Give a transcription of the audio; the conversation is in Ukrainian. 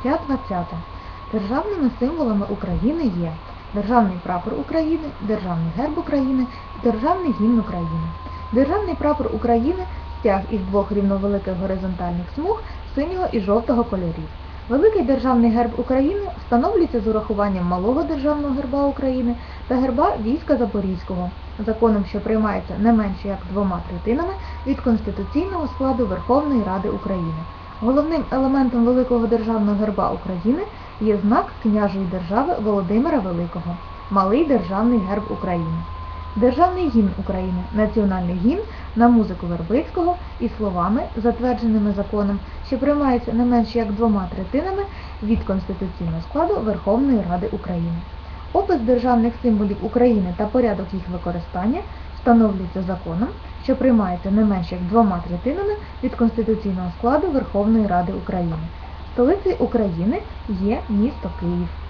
Стаття 20. Державними символами України є Державний прапор України, Державний герб України, Державний гімн України. Державний прапор України стяг із двох рівновеликих горизонтальних смуг синього і жовтого кольорів. Великий державний герб України встановлюється з урахуванням малого державного герба України та герба війська Запорізького, законом, що приймається не менше як двома третинами від конституційного складу Верховної Ради України. Головним елементом великого державного герба України є знак княжої держави Володимира Великого, малий державний герб України. Державний гімн України, національний гімн на музику Вербицького і словами, затвердженими законом, що приймаються не менше як двома третинами від конституційного складу Верховної Ради України. Опис державних символів України та порядок їх використання встановлюється законом, що приймається не менше як двома третинами від конституційного складу Верховної Ради України. Столицею України є місто Київ.